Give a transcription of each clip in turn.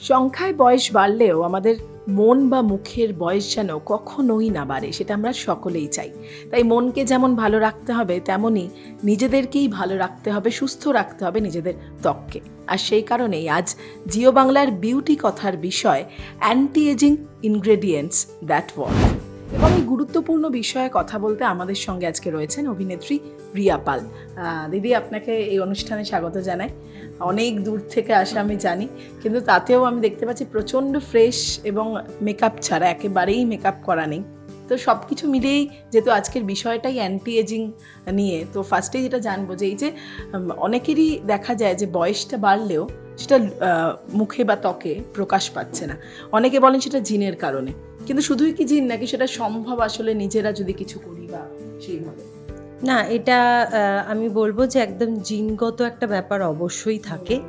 সংখ্যায় বয়স বাড়লেও আমাদের মন বা মুখের বয়স যেন কখনোই না বাড়ে, সেটা আমরা সকলেই চাই। তাই মনকে যেমন ভালো রাখতে হবে তেমনই নিজেদেরকেই ভালো রাখতে হবে, সুস্থ রাখতে হবে নিজেদের ত্বককে। আর সেই কারণেই আজ জিও বাংলার বিউটি কথার বিষয় anti ageing ingredients that work এবং এই গুরুত্বপূর্ণ বিষয়ে কথা বলতে আমাদের সঙ্গে আজকে রয়েছেন অভিনেত্রী রিয়া পাল। দিদি আপনাকে এই অনুষ্ঠানে স্বাগত জানাই। অনেক দূর থেকে আসা আমি জানি, কিন্তু তাতেও আমি দেখতে পাচ্ছি প্রচণ্ড ফ্রেশ এবং মেকআপ ছাড়া, একেবারেই মেকআপ করা নেই। তো সব কিছু মিলিয়েই যেহেতু আজকের বিষয়টাই অ্যান্টি এজিং নিয়ে, তো ফার্স্টেই যেটা জানব যে এই যে অনেকেরই দেখা যায় যে বয়সটা বাড়লেও সেটা মুখে বা ত্বকে প্রকাশ পাচ্ছে না। অনেকে বলেন সেটা জিনের কারণে। কিন্তু শুধুই কি জিন নাকি সেটা সম্ভব আসলে নিজেরা যদি কিছু করি বা সেইভাবে? না, এটা আমি বলব যে একদম জিনগত একটা ব্যাপার অবশ্যই থাকে।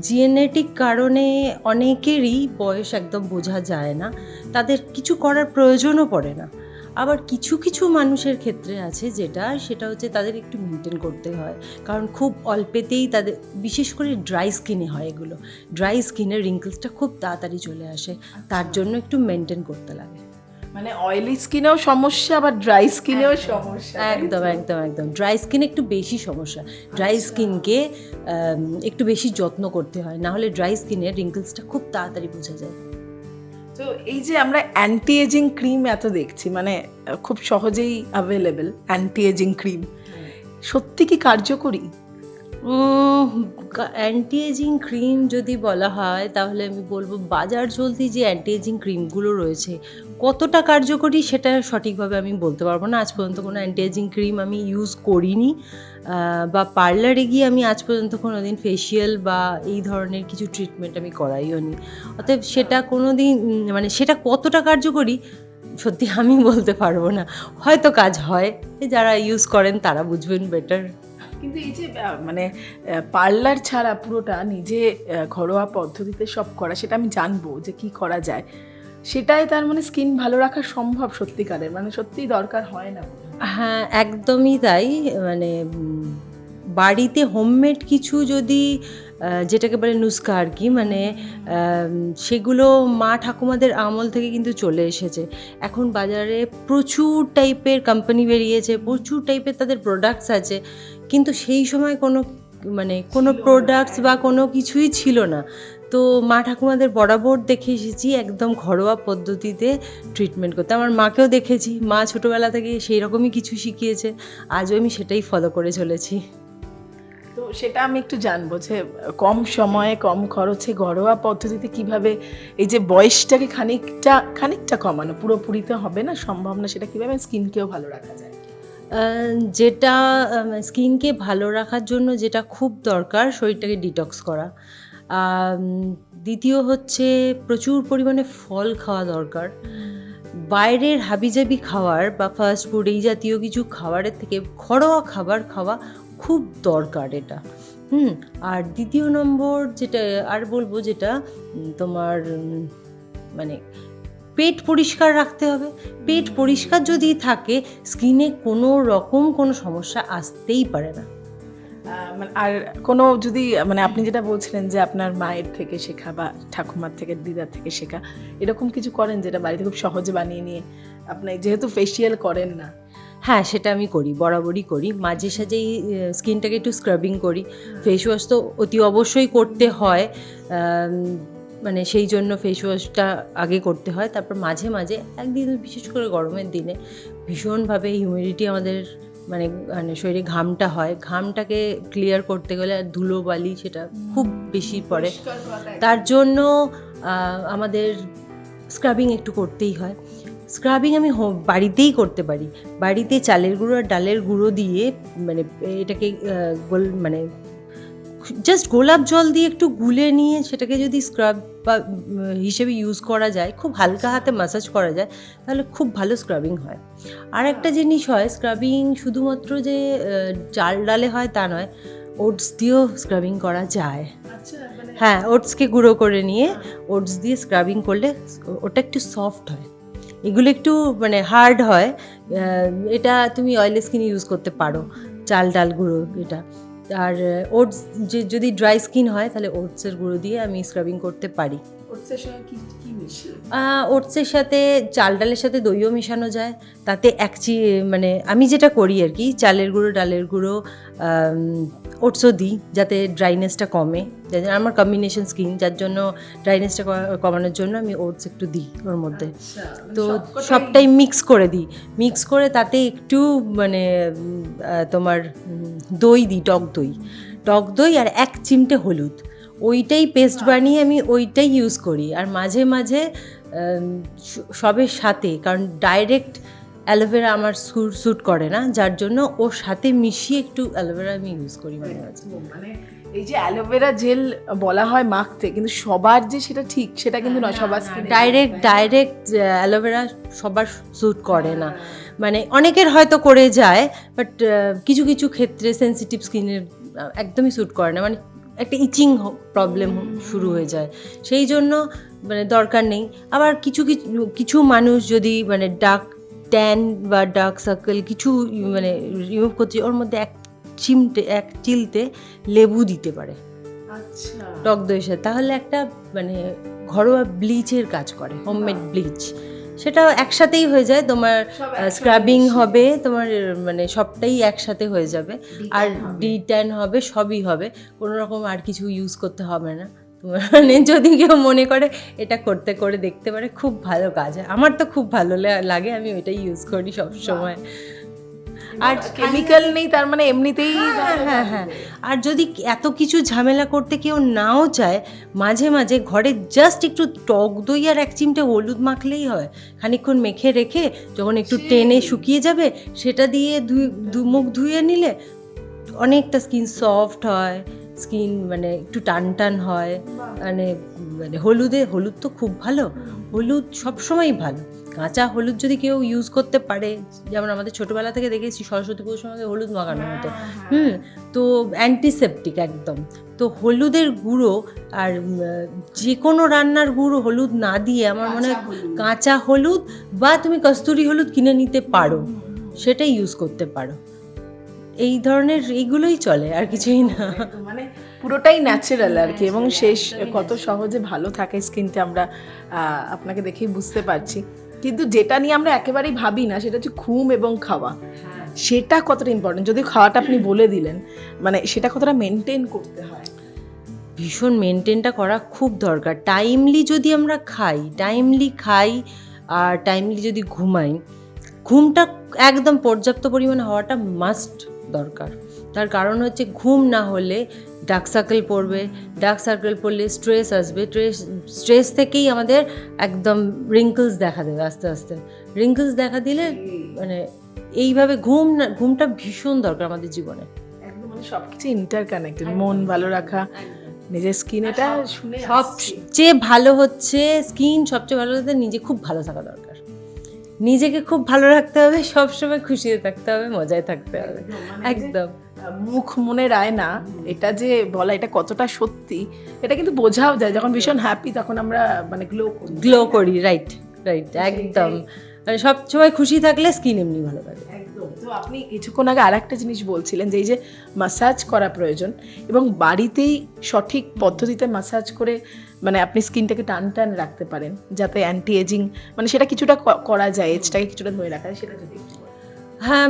জিএনেটিক কারণে অনেকেরই বয়স একদম বোঝা যায় না। তাদের কিছু করার প্রয়োজনও পড়ে না। আবার কিছু কিছু মানুষের ক্ষেত্রে আছে যেটা সেটা হচ্ছে তাদের একটু মেনটেন করতে হয়। কারণ খুব অল্পেতেই তাদের বিশেষ করে ড্রাই স্কিনে হয় এগুলো। ড্রাই স্কিনে রিঙ্কলসটা খুব তাড়াতাড়ি চলে আসে। তার জন্য একটু মেনটেন করতে লাগে। মানে অয়েলি স্কিনেও সমস্যা আবার ড্রাই স্কিনেও সমস্যা একদম একদম একদম। ড্রাই স্কিন একটু বেশি সমস্যা। ড্রাই স্কিনকে একটু বেশি যত্ন করতে হয়। না হলে ড্রাই স্কিনের রিঙ্কলসটা খুব তাড়াতাড়ি বোঝা যায়। তো এই যে আমরা অ্যান্টি এজিং ক্রিম এত দেখছি মানে খুব সহজেই অ্যাভেলেবেল অ্যান্টি এজিং ক্রিম সত্যি কি কার্যকরী? অ্যান্টি এজিং ক্রিম যদি বলা হয়, তাহলে আমি বলব বাজার চলতি যে অ্যান্টি এজিং ক্রিমগুলো রয়েছে, কতটা কার্যকরী সেটা সঠিকভাবে আমি বলতে পারব না। আজ পর্যন্ত কোনো অ্যান্টি এজিং ক্রিম আমি ইউজ করিনি। বা পার্লারে গিয়ে আমি আজ পর্যন্ত কোনো দিন ফেসিয়াল বা এই ধরনের কিছু ট্রিটমেন্ট আমি করাইও নি। অতএব সেটা কোনো দিন মানে সেটা কতটা কার্যকরী, সত্যি আমি বলতে পারব না। হয়তো কাজ হয় যারা ইউজ করেন তারা বুঝবেন বেটার কিন্তু এই যে মানে পার্লার ছাড়া পুরোটা নিজে ঘরোয়া পদ্ধতিতে সব করা, সেটা আমি জানব যে কি করা যায়। সেটাই তার মানে স্কিন ভালো রাখা সম্ভব সত্যিকারের। মানে সত্যিই দরকার হয় না হ্যাঁ একদমই তাই। মানে বাড়িতে হোমমেড কিছু যদি যেটাকে বলে নুস্কা আর কি মানে সেগুলো মা ঠাকুমাদের আমল থেকে কিন্তু চলে এসেছে। এখন বাজারে প্রচুর টাইপের কোম্পানি বেরিয়েছে প্রচুর টাইপের তাদের প্রোডাক্টস আছে কিন্তু সেই সময় কোনো মানে কোনো প্রোডাক্টস বা কোনো কিছুই ছিল না। তো মা ঠাকুমাদের বরাবর দেখে এসেছি একদম ঘরোয়া পদ্ধতিতে ট্রিটমেন্ট করতে। আমার মাকেও দেখেছি মা ছোটোবেলা থেকে সেই রকমই কিছু শিখিয়েছে আজও আমি সেটাই ফলো করে চলেছি। তো সেটা আমি একটু জানব যে কম সময়ে কম খরচে ঘরোয়া পদ্ধতিতে কীভাবে এই যে বয়সটাকে খানিকটা খানিকটা কমানো? পুরোপুরিতে হবে না সম্ভব না? সেটা কীভাবে স্কিনকেও ভালো রাখা যায়? যেটা স্কিনকে ভালো রাখার জন্য যেটা খুব দরকার শরীরটাকে ডিটক্স করা। দ্বিতীয় হচ্ছে প্রচুর পরিমাণে ফল খাওয়া দরকার। বাইরের হাবিজাবি খাওয়ার বা ফাস্ট ফুড এই জাতীয় কিছু খাবারের থেকে ঘরোয়া খাবার খাওয়া খুব দরকার এটা। হুম, আর দ্বিতীয় নম্বর যেটা, আর বলব যেটা তোমার মানে পেট পরিষ্কার রাখতে হবে। পেট পরিষ্কার যদি থাকে স্কিনে কোনো রকম কোনো সমস্যা আসতেই পারে না। আর কোনো যদি মানে আপনি যেটা বলছিলেন যে আপনার মায়ের থেকে শেখা বা ঠাকুমার থেকে দিদার থেকে শেখা এরকম কিছু করেন যেটা বাড়িতে খুব সহজে বানিয়ে নিয়ে আপনি যেহেতু ফেসিয়াল করেন না। হ্যাঁ সেটা আমি করি বরাবরই করি। মাঝে সাঝেই স্কিনটাকে একটু স্ক্রাবিং করি। ফেস ওয়াশ তো অতি অবশ্যই করতে হয় মানে সেই জন্য ফেস ওয়াশটা আগে করতে হয়। তারপর মাঝে মাঝে একদিন বিশেষ করে গরমের দিনে ভীষণভাবে হিউমিডিটি আমাদের মানে মানে শরীরে ঘামটা হয়, ঘামটাকে ক্লিয়ার করতে গেলে আর ধুলো বালি সেটা খুব বেশি পড়ে। তার জন্য আমাদের স্ক্রাবিং একটু করতেই হয়। স্ক্রাবিং আমি বাড়িতেই করতে পারি। বাড়িতে চালের গুঁড়ো আর ডালের গুঁড়ো দিয়ে মানে এটাকে গোল মানে জাস্ট গোলাপ জল দিয়ে একটু গুলে নিয়ে সেটাকে যদি স্ক্রাব বা হিসেবে ইউজ করা যায় খুব হালকা হাতে ম্যাসাজ করা যায় তাহলে খুব ভালো স্ক্রাবিং হয়। আর একটা জিনিস হয় স্ক্রাবিং শুধুমাত্র যে চাল ডালে হয় তা নয় ওটস দিয়েও স্ক্রাবিং করা যায়। আচ্ছা মানে হ্যাঁ ওটসকে গুঁড়ো করে নিয়ে ওটস দিয়ে স্ক্রাবিং করলে ওটা একটু সফট হয়। এগুলো একটু মানে হার্ড হয় এটা তুমি অয়েলি স্কিনে ইউজ করতে পারো চাল ডাল গুঁড়ো এটা। আর ওটস যদি ড্রাই স্কিন হয়, তাহলে ওটসের গুঁড়ো দিয়ে আমি স্ক্রাবিং করতে পারি। ওটসের সঙ্গে ওটসের সাথে চাল ডালের সাথে দইও মেশানো যায় তাতে এক চি মানে আমি যেটা করি আর কি চালের গুঁড়ো ডালের গুঁড়ো ওটসও দিই যাতে ড্রাইনেসটা কমে। যার জন্য আমার কম্বিনেশন স্কিন যার জন্য ড্রাইনেসটা কমানোর জন্য আমি ওটস একটু দিই ওর মধ্যে। তো সবটাই মিক্স করে দিই। মিক্স করে তাতে একটু মানে তোমার দই দিই টক দই। টক দই আর এক চিমটে হলুদ। ওইটাই পেস্ট বানিয়ে আমি ওইটাই ইউজ করি। আর মাঝে মাঝে সবের সাথে কারণ ডাইরেক্ট অ্যালোভেরা আমার স্যুট করে না যার জন্য ওর সাথে মিশিয়ে একটু অ্যালোভেরা আমি ইউজ করি মাঝে মাঝে। মানে এই যে অ্যালোভেরা জেল বলা হয় মাখতে কিন্তু সবার যে সেটা ঠিক সেটা কিন্তু নয় সবার ডাইরেক্ট ডাইরেক্ট অ্যালোভেরা সবার স্যুট করে না। মানে অনেকের হয়তো করে যায় বাট কিছু কিছু ক্ষেত্রে সেনসিটিভ স্কিনের একদমই স্যুট করে না। মানে একটা ইচিং প্রবলেম শুরু হয়ে যায়। সেই জন্য মানে দরকার নেই। আবার কিছু কিছু কিছু মানুষ যদি মানে ডার্ক ট্যান বা ডার্ক সার্কেল কিছু মানে রিমুভ করছে ওর মধ্যে এক চিমটে এক চিলতে লেবু দিতে পারে। আচ্ছা। টক দইয়ের সাথে। তাহলে একটা মানে ঘরোয়া ব্লিচের কাজ করে হোমমেড ব্লিচ সেটা একসাথেই হয়ে যায় তোমার স্ক্রাবিং হবে তোমার মানে সবটাই একসাথে হয়ে যাবে। আর ডি ট্যান হবে সবই হবে। কোনো রকম আর কিছু ইউজ করতে হবে না। তোমার মানে যদি কেউ মনে করে এটা করতে করে দেখতে পারে খুব ভালো কাজ হয়। আমার তো খুব ভালো লাগে আমি ওইটাই ইউজ করি সব সময়। আর কেমিক্যাল নেই তার মানে এমনিতেই হ্যাঁ হ্যাঁ হ্যাঁ আর যদি এত কিছু ঝামেলা করতে কেউ নাও চায় মাঝে মাঝে ঘরে জাস্ট একটু টক দই আর এক চিমটে হলুদ মাখলেই হয়। খানিকক্ষণ মেখে রেখে যখন একটু টেনে শুকিয়ে যাবে সেটা দিয়ে ধুই দু মুখ ধুয়ে নিলে অনেকটা স্কিন সফট হয় স্কিন মানে একটু টান টান হয়। মানে মানে হলুদে হলুদ তো খুব ভালো। হলুদ সবসময়ই ভালো। কাঁচা হলুদ যদি কেউ ইউজ করতে পারে যেমন আমাদের ছোটোবেলা থেকে দেখেছি সরস্বতী পুজোর সময় হলুদ মাখানো হতো। হুম তো অ্যান্টিসেপটিক একদম। তো হলুদের গুঁড়ো আর যে কোনো রান্নার গুঁড়ো হলুদ না দিয়ে আমার মনে হয় কাঁচা হলুদ। বা তুমি কস্তুরি হলুদ কিনে নিতে পারো সেটাই ইউজ করতে পারো। এই ধরনের এইগুলোই চলে আর কিছুই না। মানে পুরোটাই ন্যাচারাল আর কি এবং শেষ কত সহজে ভালো থাকে স্কিনটা আমরা আপনাকে দেখেই বুঝতে পারছি। কিন্তু যেটা নিয়ে আমরা একেবারেই ভাবি না, সেটা হচ্ছে ঘুম এবং খাওয়া। সেটা কতটা ইম্পর্টেন্ট যদি খাওয়াটা আপনি বলে দিলেন মানে সেটা কতটা মেনটেন করতে হয়? ভীষণ মেনটেনটা করা খুব দরকার। টাইমলি যদি আমরা খাই টাইমলি খাই আর টাইমলি যদি ঘুমাই ঘুমটা একদম পর্যাপ্ত পরিমাণে হওয়াটা মাস্ট দরকার। তার কারণ হচ্ছে ঘুম না হলে ডার্ক সার্কেল পড়বে ডার্ক সার্কেল পড়লে স্ট্রেস আসবে স্ট্রেস স্ট্রেস থেকেই আমাদের একদম রিঙ্কলস দেখা দেবে আস্তে আস্তে। রিঙ্কলস দেখা দিলে মানে এইভাবে ঘুম না ঘুমটা ভীষণ দরকার আমাদের জীবনে। মানে সবকিছু ইন্টারকানেক্টেড মন ভালো রাখা নিজের স্কিন এটা শুনে সবচেয়ে ভালো হচ্ছে স্কিন সবচেয়ে ভালো হচ্ছে নিজে খুব ভালো থাকা দরকার। নিজেকে খুব ভালো রাখতে হবে সবসময় খুশিতে থাকতে হবে মজায় থাকতে হবে। একদম মুখ মনে রায় না এটা যে বলা এটা কতটা সত্যি এটা কিন্তু বোঝাও যায়। যখন ভীষণ হ্যাপি তখন আমরা মানে গ্লো গ্লো করি রাইট রাইট একদম। মানে সবসময় খুশি থাকলে স্কিন এমনি ভালো থাকে। একদম। তো আপনি কিছুক্ষণ আগে আর একটা জিনিস বলছিলেন যে এই যে মাসাজ করা প্রয়োজন এবং বাড়িতেই সঠিক পদ্ধতিতে মাসাজ করে মানে আপনি স্কিনটাকে টান টান রাখতে পারেন যাতে অ্যান্টি এজিং মানে সেটা কিছুটা করা যায় এজটাকে কিছুটা ধরে রাখা যায় সেটা যদি হ্যাঁ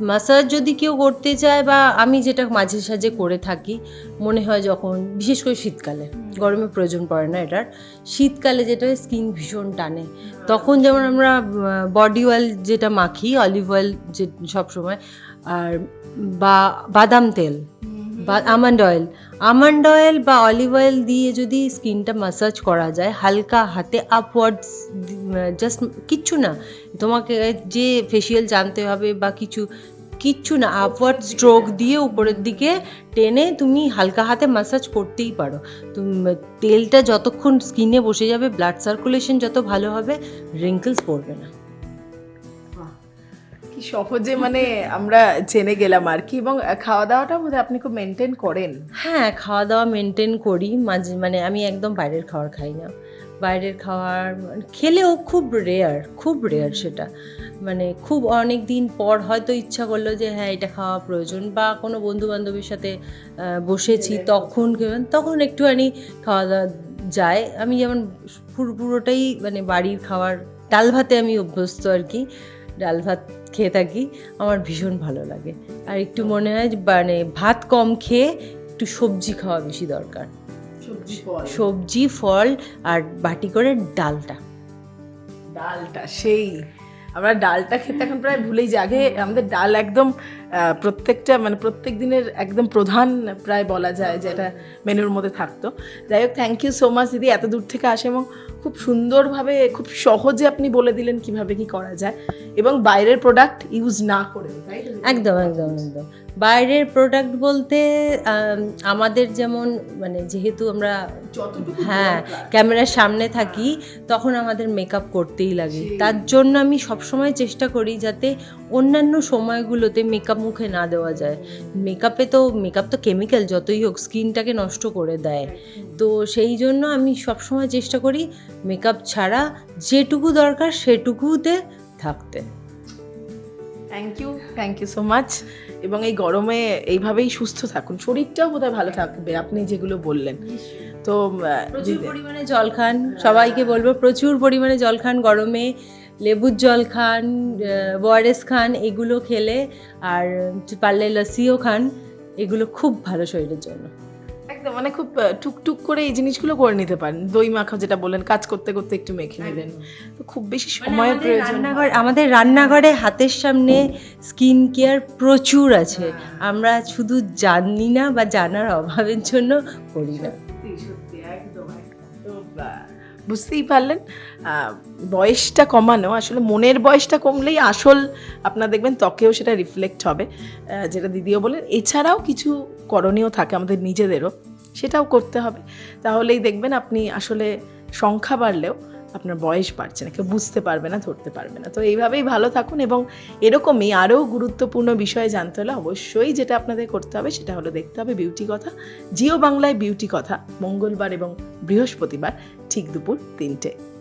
মাসাজ যদি কেউ করতে চায় বা আমি যেটা মাঝে সাঝে করে থাকি মনে হয় যখন বিশেষ করে শীতকালে গরমে প্রয়োজন পড়ে না এটার শীতকালে যেটা স্কিন ভীষণ টানে। তখন যেমন আমরা বডি অয়েল যেটা মাখি অলিভ অয়েল যে সবসময় আর বা বাদাম তেল বা আমন্ড অয়েল আমন্ড অয়েল বা অলিভ অয়েল দিয়ে যদি স্কিনটা মাসাজ করা যায়, হালকা হাতে আপওয়ার্ডস জাস্ট কিচ্ছু না। তোমাকে যে ফেসিয়াল জানতে হবে বা কিছু, কিচ্ছু না আপওয়ার্ড স্ট্রোক দিয়ে উপরের দিকে টেনে তুমি হালকা হাতে মাসাজ করতেই পারো। তেলটা যতক্ষণ স্কিনে বসে যাবে ব্লাড সার্কুলেশন যত ভালো হবে রিঙ্কলস পড়বে না। সহজে মানে আমরা জেনে গেলাম আর কি। এবং খাওয়া দাওয়াটা বোধহয় আপনি খুব মেনটেন করেন। হ্যাঁ খাওয়া দাওয়া মেনটেন করি। মাঝে মানে আমি একদম বাইরের খাবার খাই না। বাইরের খাওয়ার মানে খেলেও খুব রেয়ার খুব রেয়ার সেটা। মানে খুব অনেক দিন পর হয়তো ইচ্ছা করল যে হ্যাঁ এটা খাওয়া প্রয়োজন। বা কোনো বন্ধু বান্ধবের সাথে বসেছি তখন তখন একটুখানি খাওয়া দাওয়া যায়। আমি যেমন পুরো পুরোটাই মানে বাড়ির খাওয়ার ডাল ভাতে আমি অভ্যস্ত আর কি। ডাল ভাত খেয়ে থাকি আমার ভীষণ ভালো লাগে। আর একটু মনে হয় মানে ভাত কম খেয়ে একটু সবজি খাওয়া বেশি দরকার। সবজি ফল। সবজি ফল আর বাটি করে ডালটা। ডালটা সেই। আমরা ডালটা খেতে এখন প্রায় ভুলেই যাই। আগে আমাদের ডাল একদম প্রত্যেকটা মানে প্রত্যেক দিনের একদম প্রধান প্রায় বলা যায় যেটা মেনুর মধ্যে থাকতো। যাই হোক থ্যাংক ইউ সো মাচ দিদি এত দূর থেকে আসে এবং খুব সুন্দরভাবে, খুব সহজে আপনি বলে দিলেন কীভাবে কি করা যায় এবং বাইরের প্রোডাক্ট ইউজ না করে একদম একদম একদম। বাইরের প্রোডাক্ট বলতে আমাদের যেমন মানে যেহেতু আমরা হ্যাঁ ক্যামেরার সামনে থাকি তখন আমাদের মেকআপ করতেই লাগে। তার জন্য আমি সবসময় চেষ্টা করি যাতে অন্যান্য সময়গুলোতে মেকআপ মুখে না দেওয়া যায়। মেকআপে তো মেকআপ তো কেমিক্যাল যতই হোক স্কিনটাকে নষ্ট করে দেয়। তো সেই জন্য আমি সবসময় চেষ্টা করি মেকআপ ছাড়া যেটুকু দরকার সেটুকুতে থাকতে। Thank you thank you so much এবং এই গরমে এইভাবেই সুস্থ থাকুন। শরীরটাও বোধহয় ভালো থাকবে আপনি যেগুলো বললেন। তো প্রচুর পরিমাণে জল খান। সবাইকে বলব প্রচুর পরিমাণে জল খান গরমে। লেবুর জল খান ওয়ারেস খান এগুলো খেলে। আর পারলে লস্যিও খান। এগুলো খুব ভালো শরীরের জন্য। একদম মানে খুব টুকটুক করে এই জিনিসগুলো করে নিতে পারেন। দই মাখা যেটা বললেন কাজ করতে করতে একটু মেখে নিলেন তো খুব বেশি মানে সময়ের প্রয়োজন। রান্নাঘর আমাদের রান্নাঘরে হাতের সামনে স্কিন কেয়ার প্রচুর আছে। আমরা শুধু জানি না বা জানার অভাবের জন্য করি না। বুঝতেই পারলেন। বয়সটা কমানো আসলে মনের বয়সটা কমলেই আসল আপনার দেখবেন ত্বকেও সেটা রিফ্লেক্ট হবে। যেটা দিদিও বলেন এছাড়াও কিছু করণীয় থাকে আমাদের নিজেদেরও। সেটাও করতে হবে। তাহলেই দেখবেন আপনি আসলে সংখ্যা বাড়লেও আপনার বয়স বাড়ছে না, কেউ বুঝতে পারবে না, ধরতে পারবে না। তো এইভাবেই ভালো থাকুন এবং এরকমই আরও গুরুত্বপূর্ণ বিষয়ে জানতে হলে অবশ্যই যেটা আপনাদের করতে হবে সেটা হলো দেখতে হবে বিউটি কথা, জিও বাংলায় বিউটি কথা, মঙ্গলবার এবং বৃহস্পতিবার ঠিক দুপুর তিনটে।